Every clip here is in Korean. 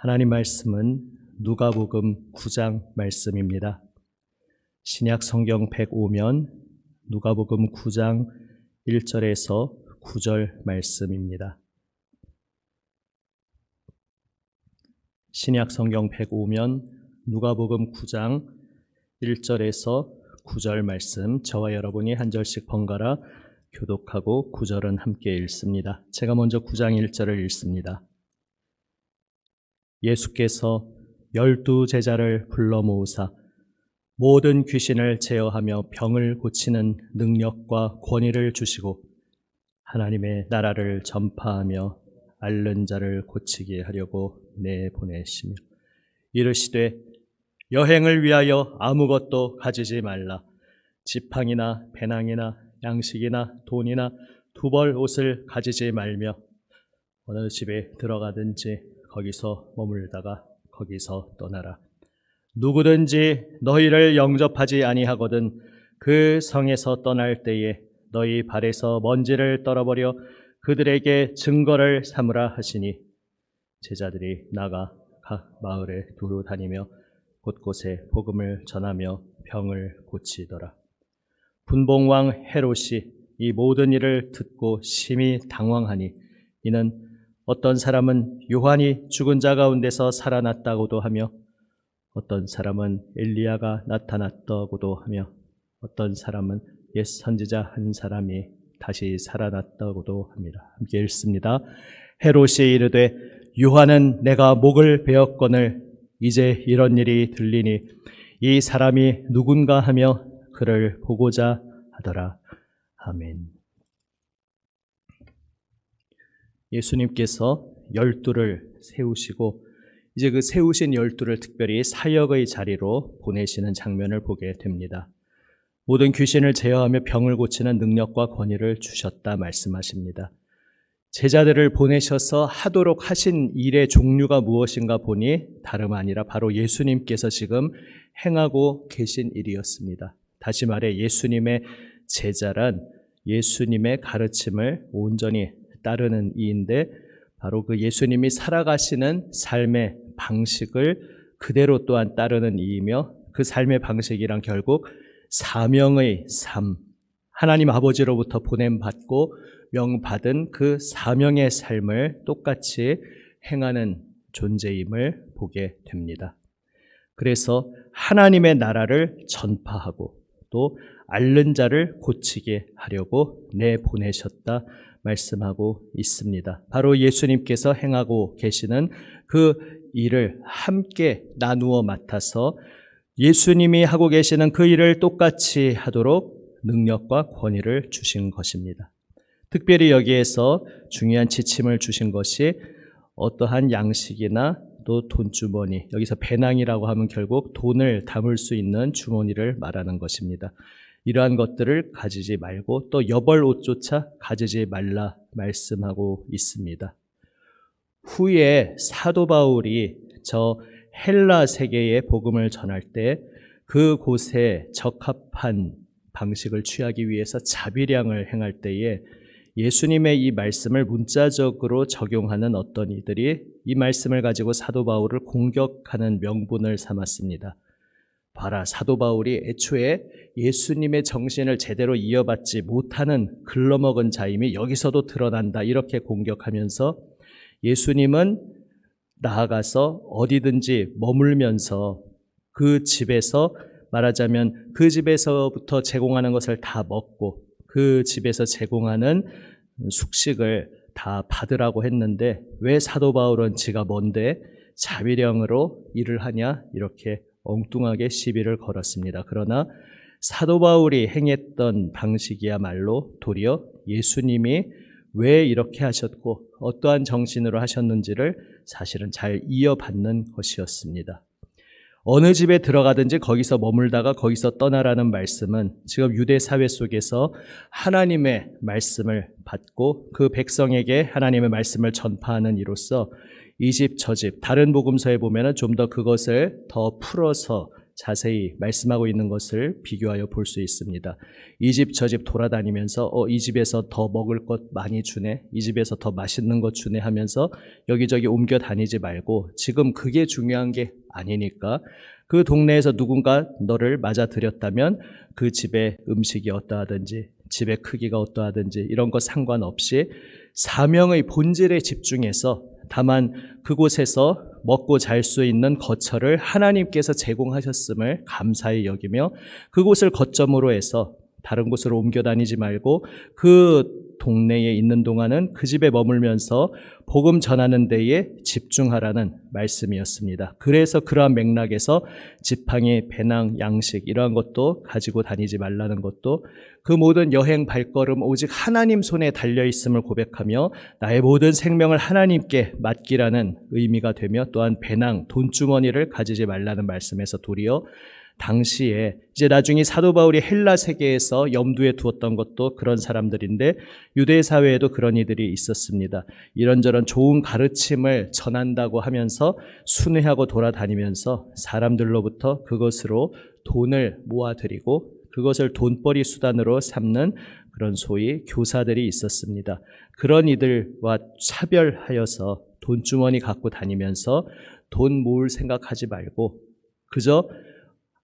하나님 말씀은 누가복음 9장 말씀입니다. 신약 성경 105면 누가복음 9장 1절에서 9절 말씀입니다. 신약 성경 105면 누가복음 9장 1절에서 9절 말씀 저와 여러분이 한 절씩 번갈아 교독하고 9절은 함께 읽습니다. 제가 먼저 9장 1절을 읽습니다. 예수께서 열두 제자를 불러 모으사 모든 귀신을 제어하며 병을 고치는 능력과 권위를 주시고 하나님의 나라를 전파하며 앓는 자를 고치게 하려고 내보내시며 이르시되 여행을 위하여 아무것도 가지지 말라. 지팡이나 배낭이나 양식이나 돈이나 두 벌 옷을 가지지 말며 어느 집에 들어가든지 거기서 머물다가 거기서 떠나라. 누구든지 너희를 영접하지 아니하거든 그 성에서 떠날 때에 너희 발에서 먼지를 떨어버려 그들에게 증거를 삼으라 하시니 제자들이 나가 각 마을에 두루 다니며 곳곳에 복음을 전하며 병을 고치더라. 분봉왕 헤롯이 이 모든 일을 듣고 심히 당황하니 이는 어떤 사람은 요한이 죽은 자 가운데서 살아났다고도 하며 어떤 사람은 엘리야가 나타났다고도 하며 어떤 사람은 옛 선지자 한 사람이 다시 살아났다고도 합니다. 함께 읽습니다. 헤롯이 이르되 요한은 내가 목을 베었거늘 이제 이런 일이 들리니 이 사람이 누군가 하며 그를 보고자 하더라. 아멘. 예수님께서 열두를 세우시고 이제 그 세우신 열두를 특별히 사역의 자리로 보내시는 장면을 보게 됩니다. 모든 귀신을 제어하며 병을 고치는 능력과 권위를 주셨다 말씀하십니다. 제자들을 보내셔서 하도록 하신 일의 종류가 무엇인가 보니 다름 아니라 바로 예수님께서 지금 행하고 계신 일이었습니다. 다시 말해 예수님의 제자란 예수님의 가르침을 온전히 따르는 이인데 바로 그 예수님이 살아가시는 삶의 방식을 그대로 또한 따르는 이이며 그 삶의 방식이란 결국 사명의 삶, 하나님 아버지로부터 보냄 받고 명 받은 그 사명의 삶을 똑같이 행하는 존재임을 보게 됩니다. 그래서 하나님의 나라를 전파하고 또 앓는 자를 고치게 하려고 내 보내셨다 말씀하고 있습니다. 바로 예수님께서 행하고 계시는 그 일을 함께 나누어 맡아서 예수님이 하고 계시는 그 일을 똑같이 하도록 능력과 권위를 주신 것입니다. 특별히 여기에서 중요한 지침을 주신 것이 어떠한 양식이나 또 돈주머니, 여기서 배낭이라고 하면 결국 돈을 담을 수 있는 주머니를 말하는 것입니다. 이러한 것들을 가지지 말고 또 여벌 옷조차 가지지 말라 말씀하고 있습니다. 후에 사도 바울이 저 헬라 세계에 복음을 전할 때 그곳에 적합한 방식을 취하기 위해서 자비량을 행할 때에 예수님의 이 말씀을 문자적으로 적용하는 어떤 이들이 이 말씀을 가지고 사도 바울을 공격하는 명분을 삼았습니다. 봐라, 사도 바울이 애초에 예수님의 정신을 제대로 이어받지 못하는 글러먹은 자임이 여기서도 드러난다. 이렇게 공격하면서 예수님은 나아가서 어디든지 머물면서 그 집에서 말하자면 그 집에서부터 제공하는 것을 다 먹고 그 집에서 제공하는 숙식을 다 받으라고 했는데 왜 사도 바울은 지가 뭔데 자비령으로 일을 하냐 이렇게 엉뚱하게 시비를 걸었습니다. 그러나 사도 바울이 행했던 방식이야말로 도리어 예수님이 왜 이렇게 하셨고 어떠한 정신으로 하셨는지를 사실은 잘 이어받는 것이었습니다. 어느 집에 들어가든지 거기서 머물다가 거기서 떠나라는 말씀은 지금 유대 사회 속에서 하나님의 말씀을 받고 그 백성에게 하나님의 말씀을 전파하는 이로써 이 집 저 집 다른 복음서에 보면은 좀더 그것을 더 풀어서 자세히 말씀하고 있는 것을 비교하여 볼 수 있습니다. 이 집 저 집 돌아다니면서 어, 이 집에서 더 먹을 것 많이 주네, 이 집에서 더 맛있는 것 주네 하면서 여기저기 옮겨 다니지 말고 지금 그게 중요한 게 아니니까 그 동네에서 누군가 너를 맞아들였다면 그 집의 음식이 어떠하든지 집의 크기가 어떠하든지 이런 것 상관없이 사명의 본질에 집중해서 다만 그곳에서 먹고 잘 수 있는 거처를 하나님께서 제공하셨음을 감사히 여기며 그곳을 거점으로 해서 다른 곳으로 옮겨 다니지 말고 그 동네에 있는 동안은 그 집에 머물면서 복음 전하는 데에 집중하라는 말씀이었습니다. 그래서 그러한 맥락에서 지팡이, 배낭, 양식 이러한 것도 가지고 다니지 말라는 것도 그 모든 여행 발걸음 오직 하나님 손에 달려 있음을 고백하며 나의 모든 생명을 하나님께 맡기라는 의미가 되며 또한 배낭, 돈주머니를 가지지 말라는 말씀에서 도리어 당시에 이제 나중에 사도 바울이 헬라 세계에서 염두에 두었던 것도 그런 사람들인데 유대 사회에도 그런 이들이 있었습니다. 이런저런 좋은 가르침을 전한다고 하면서 순회하고 돌아다니면서 사람들로부터 그것으로 돈을 모아들이고 그것을 돈벌이 수단으로 삼는 그런 소위 교사들이 있었습니다. 그런 이들과 차별하여서 돈주머니 갖고 다니면서 돈 모을 생각하지 말고 그저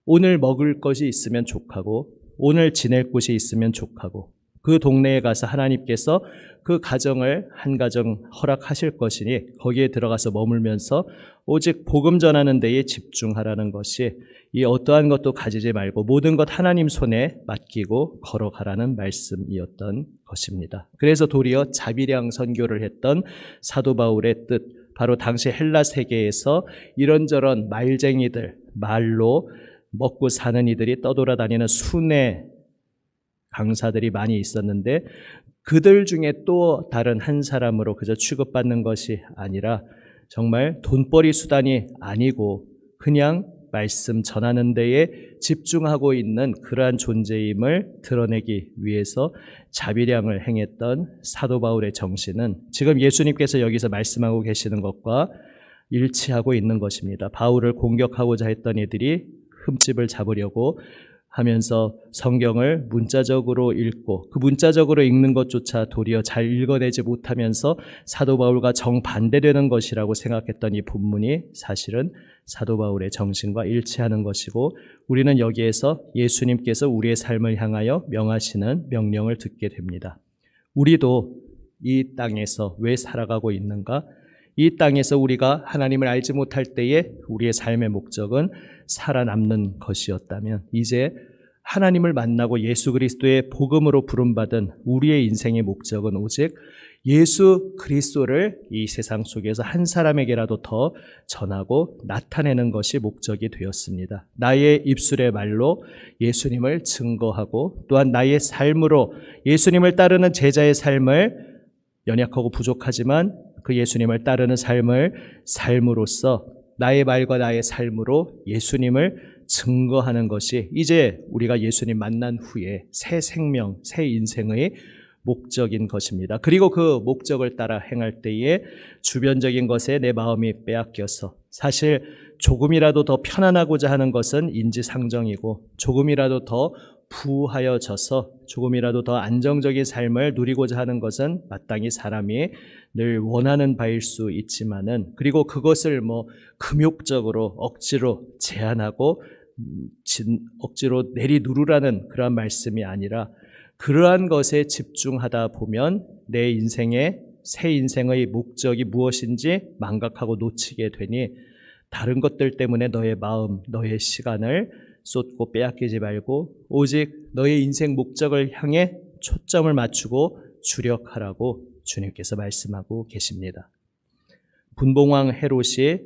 오늘 먹을 것이 있으면 족하고 오늘 지낼 곳이 있으면 족하고 그 동네에 가서 하나님께서 그 가정을 한 가정 허락하실 것이니 거기에 들어가서 머물면서 오직 복음 전하는 데에 집중하라는 것이 이 어떠한 것도 가지지 말고 모든 것 하나님 손에 맡기고 걸어가라는 말씀이었던 것입니다. 그래서 도리어 자비량 선교를 했던 사도 바울의 뜻 바로 당시 헬라 세계에서 이런저런 말쟁이들 말로 먹고 사는 이들이 떠돌아다니는 순회 강사들이 많이 있었는데 그들 중에 또 다른 한 사람으로 그저 취급받는 것이 아니라 정말 돈벌이 수단이 아니고 그냥 말씀 전하는 데에 집중하고 있는 그러한 존재임을 드러내기 위해서 자비량을 행했던 사도 바울의 정신은 지금 예수님께서 여기서 말씀하고 계시는 것과 일치하고 있는 것입니다. 바울을 공격하고자 했던 이들이 흠집을 잡으려고 하면서 성경을 문자적으로 읽고 그 문자적으로 읽는 것조차 도리어 잘 읽어내지 못하면서 사도 바울과 정반대되는 것이라고 생각했던 이 본문이 사실은 사도 바울의 정신과 일치하는 것이고 우리는 여기에서 예수님께서 우리의 삶을 향하여 명하시는 명령을 듣게 됩니다. 우리도 이 땅에서 왜 살아가고 있는가? 이 땅에서 우리가 하나님을 알지 못할 때에 우리의 삶의 목적은 살아남는 것이었다면 이제 하나님을 만나고 예수 그리스도의 복음으로 부름받은 우리의 인생의 목적은 오직 예수 그리스도를 이 세상 속에서 한 사람에게라도 더 전하고 나타내는 것이 목적이 되었습니다. 나의 입술의 말로 예수님을 증거하고 또한 나의 삶으로 예수님을 따르는 제자의 삶을 연약하고 부족하지만 그 예수님을 따르는 삶을 삶으로써 나의 말과 나의 삶으로 예수님을 증거하는 것이 이제 우리가 예수님 만난 후에 새 생명, 새 인생의 목적인 것입니다. 그리고 그 목적을 따라 행할 때에 주변적인 것에 내 마음이 빼앗겨서 사실 조금이라도 더 편안하고자 하는 것은 인지상정이고 조금이라도 더 부하여져서 조금이라도 더 안정적인 삶을 누리고자 하는 것은 마땅히 사람이 늘 원하는 바일 수 있지만은 그리고 그것을 뭐 금욕적으로 억지로 제한하고 음, 진, 억지로 내리 누르라는 그러한 말씀이 아니라 그러한 것에 집중하다 보면 내 인생의 새 인생의 목적이 무엇인지 망각하고 놓치게 되니 다른 것들 때문에 너의 마음, 너의 시간을 쏟고 빼앗기지 말고 오직 너의 인생 목적을 향해 초점을 맞추고 주력하라고 주님께서 말씀하고 계십니다. 분봉왕 헤롯이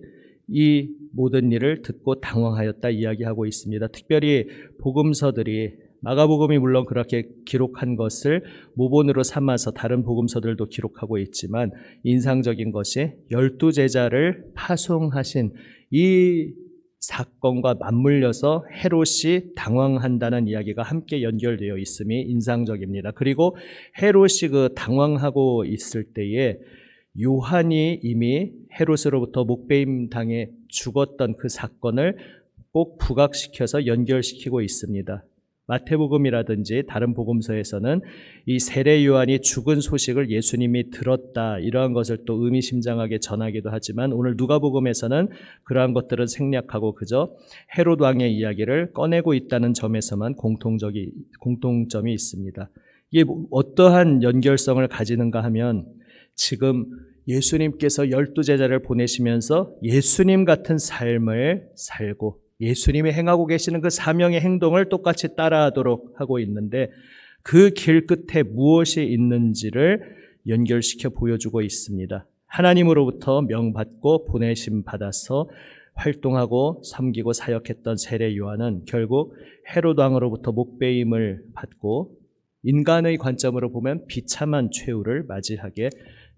이 모든 일을 듣고 당황하였다 이야기하고 있습니다. 특별히 복음서들이 마가복음이 물론 그렇게 기록한 것을 모본으로 삼아서 다른 복음서들도 기록하고 있지만 인상적인 것이 열두 제자를 파송하신 이 사건과 맞물려서 헤롯이 당황한다는 이야기가 함께 연결되어 있음이 인상적입니다. 그리고 헤롯이 그 당황하고 있을 때에 요한이 이미 헤롯으로부터 목배임 당해 죽었던 그 사건을 꼭 부각시켜서 연결시키고 있습니다. 마태복음이라든지 다른 복음서에서는 이 세례 요한이 죽은 소식을 예수님이 들었다 이러한 것을 또 의미심장하게 전하기도 하지만 오늘 누가복음에서는 그러한 것들은 생략하고 그저 헤롯 왕의 이야기를 꺼내고 있다는 점에서만 공통적이 공통점이 있습니다. 이게 뭐 어떠한 연결성을 가지는가 하면 지금 예수님께서 열두 제자를 보내시면서 예수님 같은 삶을 살고 예수님이 행하고 계시는 그 사명의 행동을 똑같이 따라하도록 하고 있는데 그 길 끝에 무엇이 있는지를 연결시켜 보여주고 있습니다. 하나님으로부터 명받고 보내심 받아서 활동하고 섬기고 사역했던 세례 요한은 결국 헤롯 왕으로부터 목배임을 받고 인간의 관점으로 보면 비참한 최후를 맞이하게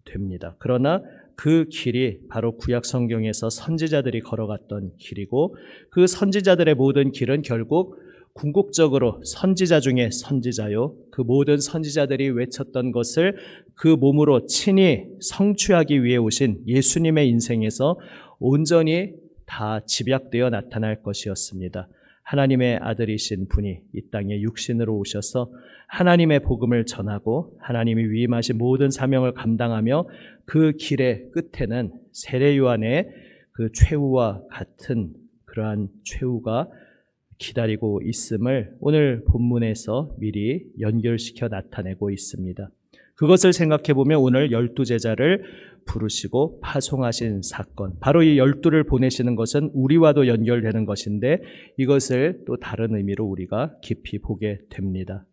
됩니다. 그러나 그 길이 바로 구약 성경에서 선지자들이 걸어갔던 길이고 그 선지자들의 모든 길은 결국 궁극적으로 선지자 중에 선지자요. 그 모든 선지자들이 외쳤던 것을 그 몸으로 친히 성취하기 위해 오신 예수님의 인생에서 온전히 다 집약되어 나타날 것이었습니다. 하나님의 아들이신 분이 이 땅에 육신으로 오셔서 하나님의 복음을 전하고 하나님이 위임하신 모든 사명을 감당하며 그 길의 끝에는 세례 요한의 그 최후와 같은 그러한 최후가 기다리고 있음을 오늘 본문에서 미리 연결시켜 나타내고 있습니다. 그것을 생각해 보면 오늘 열두 제자를 부르시고 파송하신 사건, 바로 이 열두를 보내시는 것은 우리와도 연결되는 것인데 이것을 또 다른 의미로 우리가 깊이 보게 됩니다.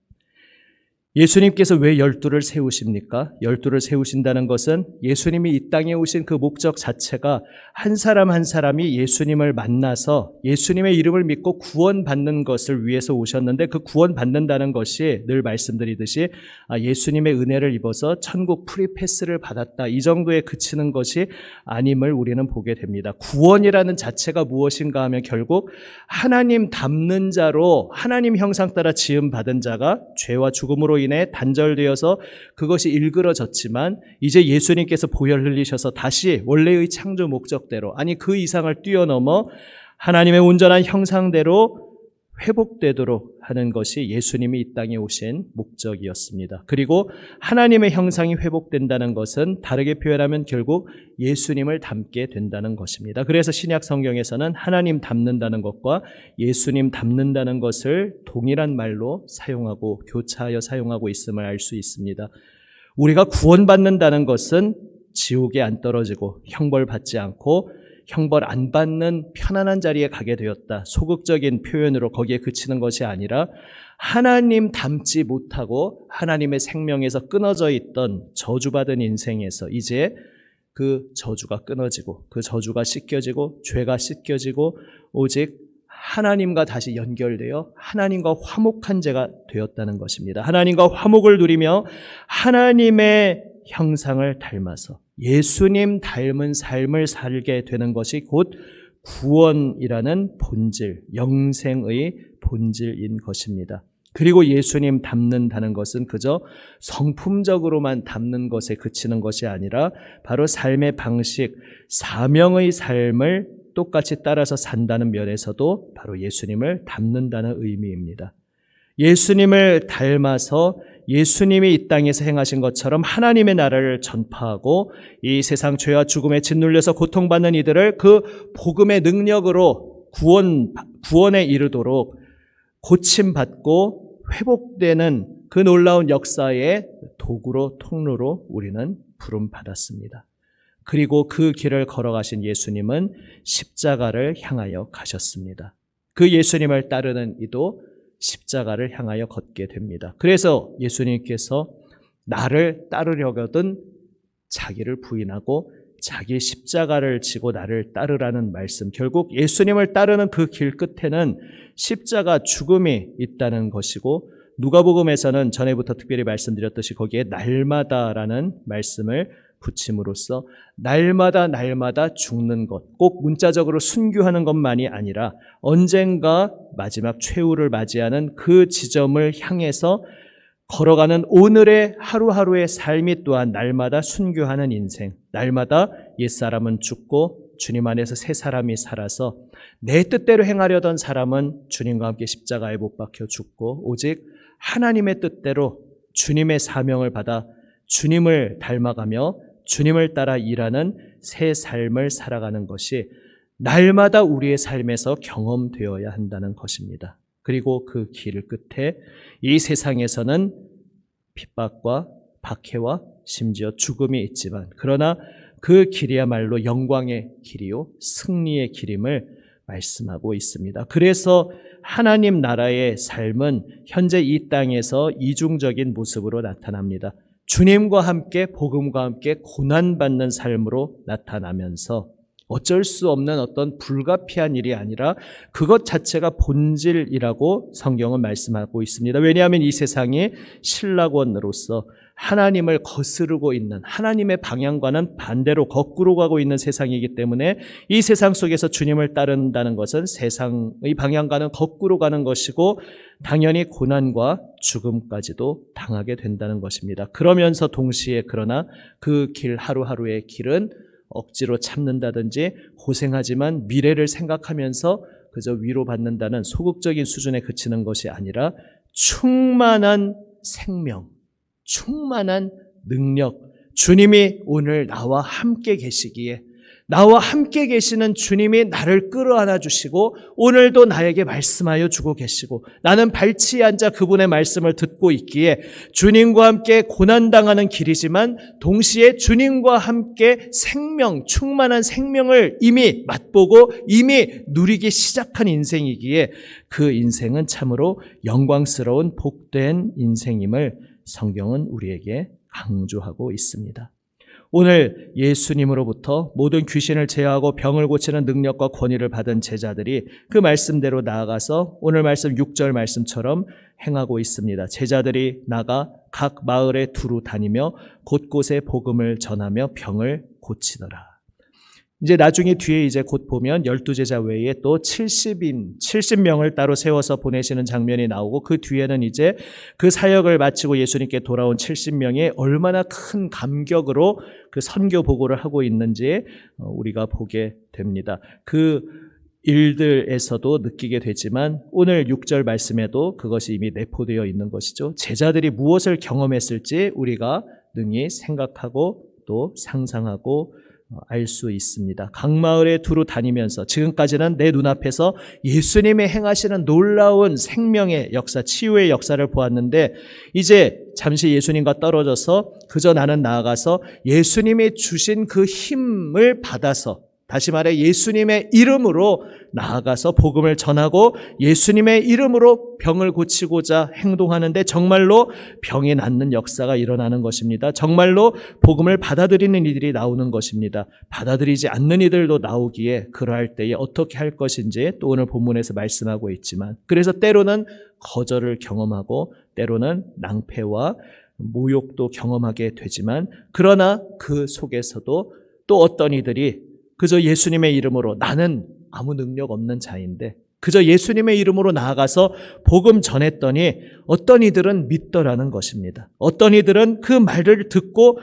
예수님께서 왜 열두를 세우십니까? 열두를 세우신다는 것은 예수님이 이 땅에 오신 그 목적 자체가 한 사람 한 사람이 예수님을 만나서 예수님의 이름을 믿고 구원받는 것을 위해서 오셨는데 그 구원받는다는 것이 늘 말씀드리듯이 아, 예수님의 은혜를 입어서 천국 프리패스를 받았다. 이 정도에 그치는 것이 아님을 우리는 보게 됩니다. 구원이라는 자체가 무엇인가 하면 결국 하나님 닮는 자로 하나님 형상 따라 지음 받은 자가 죄와 죽음으로 인해 단절되어서 그것이 일그러졌지만 이제 예수님께서 보혈 흘리셔서 다시 원래의 창조 목적대로 아니 그 이상을 뛰어넘어 하나님의 온전한 형상대로 회복되도록 하는 것이 예수님이 이 땅에 오신 목적이었습니다. 그리고 하나님의 형상이 회복된다는 것은 다르게 표현하면 결국 예수님을 닮게 된다는 것입니다. 그래서 신약 성경에서는 하나님 닮는다는 것과 예수님 닮는다는 것을 동일한 말로 사용하고 교차하여 사용하고 있음을 알 수 있습니다. 우리가 구원받는다는 것은 지옥에 안 떨어지고 형벌 받지 않고 형벌 안 받는 편안한 자리에 가게 되었다. 소극적인 표현으로 거기에 그치는 것이 아니라 하나님 닮지 못하고 하나님의 생명에서 끊어져 있던 저주받은 인생에서 이제 그 저주가 끊어지고 그 저주가 씻겨지고 죄가 씻겨지고 오직 하나님과 다시 연결되어 하나님과 화목한 자가 되었다는 것입니다. 하나님과 화목을 누리며 하나님의 형상을 닮아서 예수님 닮은 삶을 살게 되는 것이 곧 구원이라는 본질, 영생의 본질인 것입니다. 그리고 예수님 닮는다는 것은 그저 성품적으로만 닮는 것에 그치는 것이 아니라 바로 삶의 방식, 사명의 삶을 똑같이 따라서 산다는 면에서도 바로 예수님을 닮는다는 의미입니다. 예수님을 닮아서 예수님이 이 땅에서 행하신 것처럼 하나님의 나라를 전파하고 이 세상 죄와 죽음에 짓눌려서 고통받는 이들을 그 복음의 능력으로 구원, 구원에 이르도록 고침받고 회복되는 그 놀라운 역사의 도구로, 통로로 우리는 부름받았습니다. 그리고 그 길을 걸어가신 예수님은 십자가를 향하여 가셨습니다. 그 예수님을 따르는 이도 십자가를 향하여 걷게 됩니다. 그래서 예수님께서 나를 따르려거든 자기를 부인하고 자기 십자가를 지고 나를 따르라는 말씀. 결국 예수님을 따르는 그 길 끝에는 십자가 죽음이 있다는 것이고 누가복음에서는 전에부터 특별히 말씀드렸듯이 거기에 날마다라는 말씀을 붙임으로써 날마다 날마다 죽는 것, 꼭 문자적으로 순교하는 것만이 아니라 언젠가 마지막 최후를 맞이하는 그 지점을 향해서 걸어가는 오늘의 하루하루의 삶이 또한 날마다 순교하는 인생, 날마다 옛사람은 죽고 주님 안에서 새 사람이 살아서 내 뜻대로 행하려던 사람은 주님과 함께 십자가에 못 박혀 죽고 오직 하나님의 뜻대로 주님의 사명을 받아 주님을 닮아가며 주님을 따라 일하는 새 삶을 살아가는 것이 날마다 우리의 삶에서 경험되어야 한다는 것입니다. 그리고 그길 끝에 이 세상에서는 핍박과 박해와 심지어 죽음이 있지만 그러나 그 길이야말로 영광의 길이요 승리의 길임을 말씀하고 있습니다. 그래서 하나님 나라의 삶은 현재 이 땅에서 이중적인 모습으로 나타납니다. 주님과 함께 복음과 함께 고난받는 삶으로 나타나면서 어쩔 수 없는 어떤 불가피한 일이 아니라 그것 자체가 본질이라고 성경은 말씀하고 있습니다. 왜냐하면 이 세상이 신락원으로서 하나님을 거스르고 있는 하나님의 방향과는 반대로 거꾸로 가고 있는 세상이기 때문에 이 세상 속에서 주님을 따른다는 것은 세상의 방향과는 거꾸로 가는 것이고 당연히 고난과 죽음까지도 당하게 된다는 것입니다. 그러면서 동시에 그러나 그 길 하루하루의 길은 억지로 참는다든지 고생하지만 미래를 생각하면서 그저 위로받는다는 소극적인 수준에 그치는 것이 아니라 충만한 생명, 충만한 능력, 주님이 오늘 나와 함께 계시기에 나와 함께 계시는 주님이 나를 끌어안아 주시고 오늘도 나에게 말씀하여 주고 계시고 나는 발치에 앉아 그분의 말씀을 듣고 있기에 주님과 함께 고난당하는 길이지만 동시에 주님과 함께 생명, 충만한 생명을 이미 맛보고 이미 누리기 시작한 인생이기에 그 인생은 참으로 영광스러운 복된 인생임을 성경은 우리에게 강조하고 있습니다. 오늘 예수님으로부터 모든 귀신을 제어하고 병을 고치는 능력과 권위를 받은 제자들이 그 말씀대로 나아가서 오늘 말씀 6절 말씀처럼 행하고 있습니다. 제자들이 나가 각 마을에 두루 다니며 곳곳에 복음을 전하며 병을 고치더라. 이제 나중에 뒤에 이제 곧 보면 열두 제자 외에 또 70인, 70명을 따로 세워서 보내시는 장면이 나오고 그 뒤에는 이제 그 사역을 마치고 예수님께 돌아온 70명이 얼마나 큰 감격으로 그 선교 보고를 하고 있는지 어, 우리가 보게 됩니다. 그 일들에서도 느끼게 되지만 오늘 6절 말씀에도 그것이 이미 내포되어 있는 것이죠. 제자들이 무엇을 경험했을지 우리가 능히 생각하고 또 상상하고 알 수 있습니다. 각 마을에 두루 다니면서 지금까지는 내 눈앞에서 예수님의 행하시는 놀라운 생명의 역사, 치유의 역사를 보았는데 이제 잠시 예수님과 떨어져서 그저 나는 나아가서 예수님이 주신 그 힘을 받아서 다시 말해 예수님의 이름으로 나아가서 복음을 전하고 예수님의 이름으로 병을 고치고자 행동하는데 정말로 병이 낫는 역사가 일어나는 것입니다. 정말로 복음을 받아들이는 이들이 나오는 것입니다. 받아들이지 않는 이들도 나오기에 그러할 때에 어떻게 할 것인지 또 오늘 본문에서 말씀하고 있지만 그래서 때로는 거절을 경험하고 때로는 낭패와 모욕도 경험하게 되지만 그러나 그 속에서도 또 어떤 이들이 그저 예수님의 이름으로 나는 아무 능력 없는 자인데 그저 예수님의 이름으로 나아가서 복음 전했더니 어떤 이들은 믿더라는 것입니다. 어떤 이들은 그 말을 듣고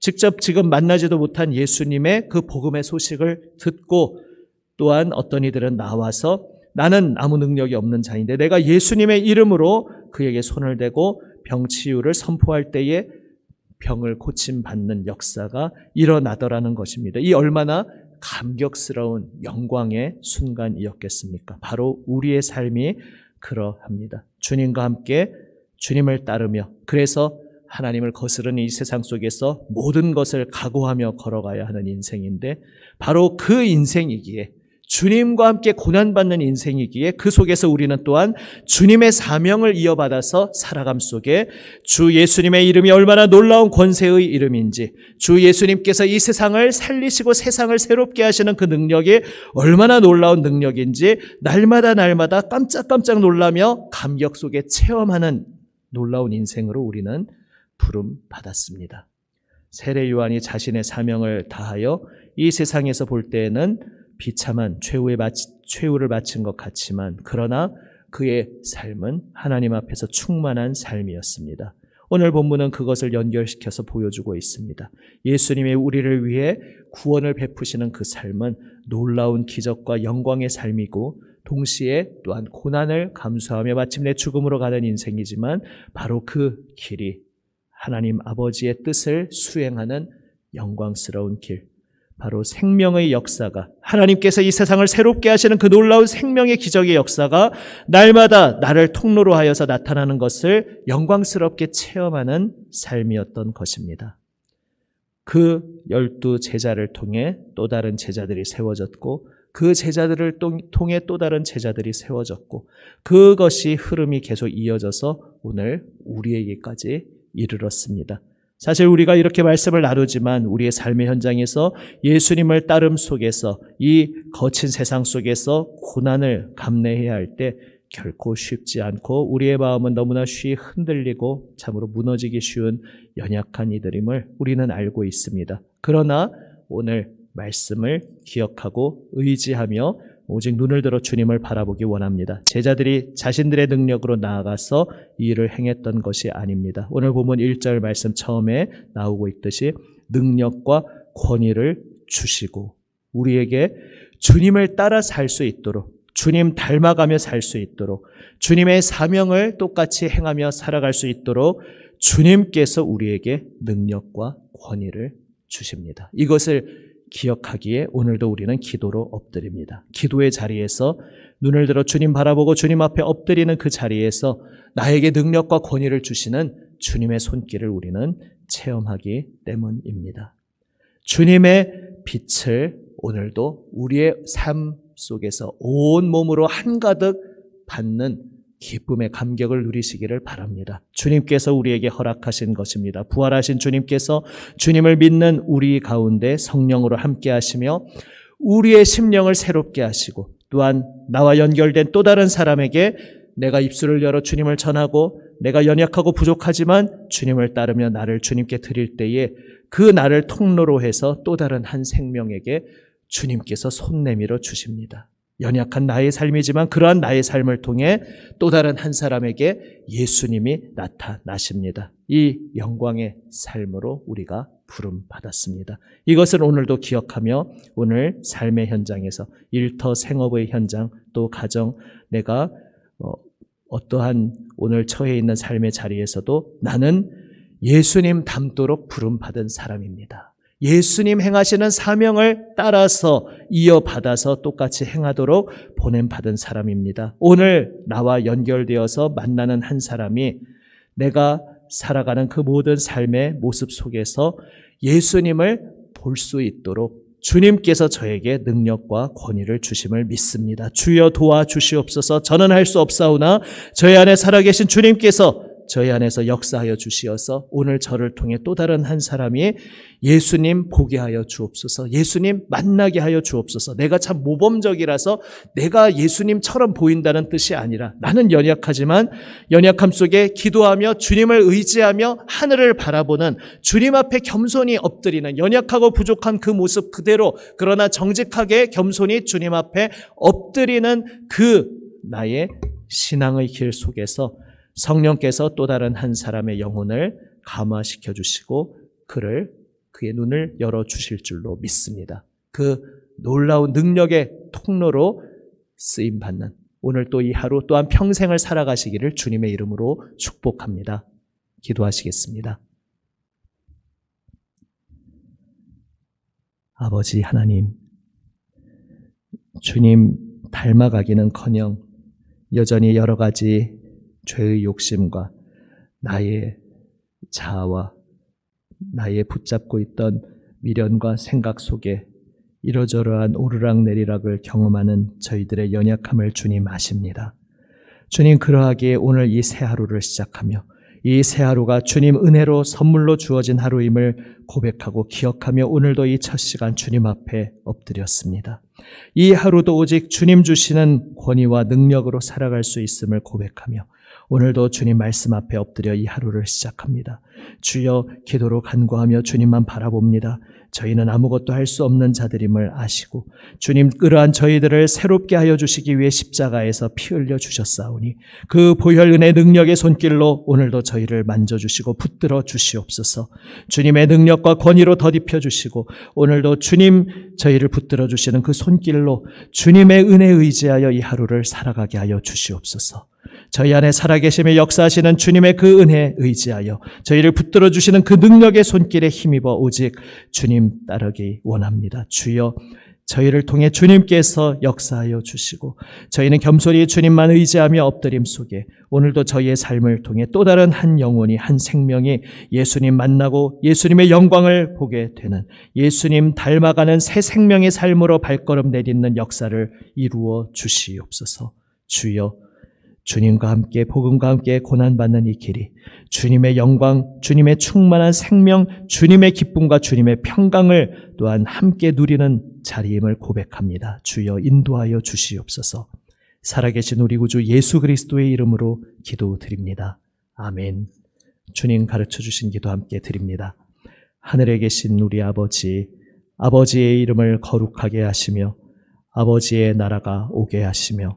직접 지금 만나지도 못한 예수님의 그 복음의 소식을 듣고 또한 어떤 이들은 나와서 나는 아무 능력이 없는 자인데 내가 예수님의 이름으로 그에게 손을 대고 병치유를 선포할 때에 병을 고침받는 역사가 일어나더라는 것입니다. 이 얼마나 감격스러운 영광의 순간이었겠습니까? 바로 우리의 삶이 그러합니다. 주님과 함께 주님을 따르며 그래서 하나님을 거스르는 이 세상 속에서 모든 것을 각오하며 걸어가야 하는 인생인데 바로 그 인생이기에 주님과 함께 고난받는 인생이기에 그 속에서 우리는 또한 주님의 사명을 이어받아서 살아감 속에 주 예수님의 이름이 얼마나 놀라운 권세의 이름인지 주 예수님께서 이 세상을 살리시고 세상을 새롭게 하시는 그 능력이 얼마나 놀라운 능력인지 날마다 날마다 깜짝깜짝 놀라며 감격 속에 체험하는 놀라운 인생으로 우리는 부름 받았습니다. 세례 요한이 자신의 사명을 다하여 이 세상에서 볼 때에는 비참한 최후의 마치, 최후를 마친 것 같지만 그러나 그의 삶은 하나님 앞에서 충만한 삶이었습니다. 오늘 본문은 그것을 연결시켜서 보여주고 있습니다. 예수님의 우리를 위해 구원을 베푸시는 그 삶은 놀라운 기적과 영광의 삶이고 동시에 또한 고난을 감수하며 마침내 죽음으로 가는 인생이지만 바로 그 길이 하나님 아버지의 뜻을 수행하는 영광스러운 길, 바로 생명의 역사가 하나님께서 이 세상을 새롭게 하시는 그 놀라운 생명의 기적의 역사가 날마다 나를 통로로 하여서 나타나는 것을 영광스럽게 체험하는 삶이었던 것입니다. 그 열두 제자를 통해 또 다른 제자들이 세워졌고 그 제자들을 통해 또 다른 제자들이 세워졌고 그것이 흐름이 계속 이어져서 오늘 우리에게까지 이르렀습니다. 사실 우리가 이렇게 말씀을 나누지만 우리의 삶의 현장에서 예수님을 따름 속에서 이 거친 세상 속에서 고난을 감내해야 할 때 결코 쉽지 않고 우리의 마음은 너무나 쉬 흔들리고 참으로 무너지기 쉬운 연약한 이들임을 우리는 알고 있습니다. 그러나 오늘 말씀을 기억하고 의지하며 오직 눈을 들어 주님을 바라보기 원합니다. 제자들이 자신들의 능력으로 나아가서 이 일을 행했던 것이 아닙니다. 오늘 보면 1절 말씀 처음에 나오고 있듯이 능력과 권위를 주시고 우리에게 주님을 따라 살 수 있도록 주님 닮아가며 살 수 있도록 주님의 사명을 똑같이 행하며 살아갈 수 있도록 주님께서 우리에게 능력과 권위를 주십니다. 이것을 기억하기에 오늘도 우리는 기도로 엎드립니다. 기도의 자리에서 눈을 들어 주님 바라보고 주님 앞에 엎드리는 그 자리에서 나에게 능력과 권위를 주시는 주님의 손길을 우리는 체험하기 때문입니다. 주님의 빛을 오늘도 우리의 삶 속에서 온 몸으로 한가득 받는 기쁨의 감격을 누리시기를 바랍니다. 주님께서 우리에게 허락하신 것입니다. 부활하신 주님께서 주님을 믿는 우리 가운데 성령으로 함께 하시며 우리의 심령을 새롭게 하시고 또한 나와 연결된 또 다른 사람에게 내가 입술을 열어 주님을 전하고 내가 연약하고 부족하지만 주님을 따르며 나를 주님께 드릴 때에 그 나를 통로로 해서 또 다른 한 생명에게 주님께서 손 내밀어 주십니다. 연약한 나의 삶이지만 그러한 나의 삶을 통해 또 다른 한 사람에게 예수님이 나타나십니다. 이 영광의 삶으로 우리가 부름 받았습니다. 이것을 오늘도 기억하며 오늘 삶의 현장에서 일터 생업의 현장 또 가정 내가 어, 어떠한 오늘 처해 있는 삶의 자리에서도 나는 예수님 닮도록 부름 받은 사람입니다. 예수님 행하시는 사명을 따라서 이어받아서 똑같이 행하도록 보냄받은 사람입니다. 오늘 나와 연결되어서 만나는 한 사람이 내가 살아가는 그 모든 삶의 모습 속에서 예수님을 볼 수 있도록 주님께서 저에게 능력과 권위를 주심을 믿습니다. 주여 도와 주시옵소서 저는 할 수 없사오나 저희 안에 살아계신 주님께서 저희 안에서 역사하여 주시어서 오늘 저를 통해 또 다른 한 사람이 예수님 보게 하여 주옵소서. 예수님 만나게 하여 주옵소서. 내가 참 모범적이라서 내가 예수님처럼 보인다는 뜻이 아니라 나는 연약하지만 연약함 속에 기도하며 주님을 의지하며 하늘을 바라보는 주님 앞에 겸손히 엎드리는 연약하고 부족한 그 모습 그대로 그러나 정직하게 겸손히 주님 앞에 엎드리는 그 나의 신앙의 길 속에서 성령께서 또 다른 한 사람의 영혼을 감화시켜 주시고 그를 그의 눈을 열어 주실 줄로 믿습니다. 그 놀라운 능력의 통로로 쓰임 받는 오늘 또 이 하루 또한 평생을 살아가시기를 주님의 이름으로 축복합니다. 기도하시겠습니다. 아버지 하나님, 주님 닮아가기는 커녕 여전히 여러 가지 죄의 욕심과 나의 자아와 나의 붙잡고 있던 미련과 생각 속에 이러저러한 오르락내리락을 경험하는 저희들의 연약함을 주님 아십니다. 주님 그러하기에 오늘 이 새 하루를 시작하며 이 새 하루가 주님 은혜로 선물로 주어진 하루임을 고백하고 기억하며 오늘도 이 첫 시간 주님 앞에 엎드렸습니다. 이 하루도 오직 주님 주시는 권위와 능력으로 살아갈 수 있음을 고백하며 오늘도 주님 말씀 앞에 엎드려 이 하루를 시작합니다. 주여 기도로 간구하며 주님만 바라봅니다. 저희는 아무것도 할 수 없는 자들임을 아시고 주님 그러한 저희들을 새롭게 하여 주시기 위해 십자가에서 피 흘려 주셨사오니 그 보혈 은혜 능력의 손길로 오늘도 저희를 만져 주시고 붙들어 주시옵소서. 주님의 능력과 권위로 덧입혀 주시고 오늘도 주님 저희를 붙들어 주시는 그 손길로 주님의 은혜에 의지하여 이 하루를 살아가게 하여 주시옵소서. 저희 안에 살아계심에 역사하시는 주님의 그 은혜에 의지하여 저희를 붙들어 주시는 그 능력의 손길에 힘입어 오직 주님 따르기 원합니다. 주여 저희를 통해 주님께서 역사하여 주시고 저희는 겸손히 주님만 의지하며 엎드림 속에 오늘도 저희의 삶을 통해 또 다른 한 영혼이 한 생명이 예수님 만나고 예수님의 영광을 보게 되는 예수님 닮아가는 새 생명의 삶으로 발걸음 내딛는 역사를 이루어 주시옵소서. 주여 주님과 함께 복음과 함께 고난받는 이 길이 주님의 영광, 주님의 충만한 생명, 주님의 기쁨과 주님의 평강을 또한 함께 누리는 자리임을 고백합니다. 주여 인도하여 주시옵소서. 살아계신 우리 구주 예수 그리스도의 이름으로 기도드립니다. 아멘. 주님 가르쳐 주신 기도 함께 드립니다. 하늘에 계신 우리 아버지, 아버지의 이름을 거룩하게 하시며 아버지의 나라가 오게 하시며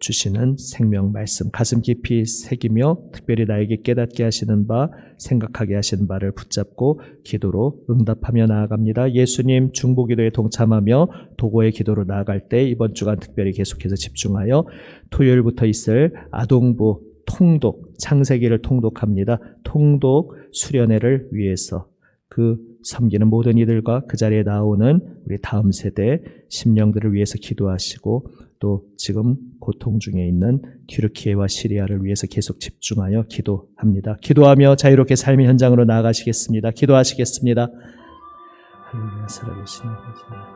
주시는 생명 말씀 가슴 깊이 새기며 특별히 나에게 깨닫게 하시는 바 생각하게 하시는 바를 붙잡고 기도로 응답하며 나아갑니다. 예수님 중보기도에 동참하며 도고의 기도로 나아갈 때 이번 주간 특별히 계속해서 집중하여 토요일부터 있을 아동부 통독 창세기를 통독합니다. 통독 수련회를 위해서 그 섬기는 모든 이들과 그 자리에 나오는 우리 다음 세대 심령들을 위해서 기도하시고 또 지금 고통 중에 있는 튀르키예와 시리아를 위해서 계속 집중하여 기도합니다. 기도하며 자유롭게 삶의 현장으로 나아가시겠습니다. 기도하시겠습니다. 할렐루야 살아계신 주님.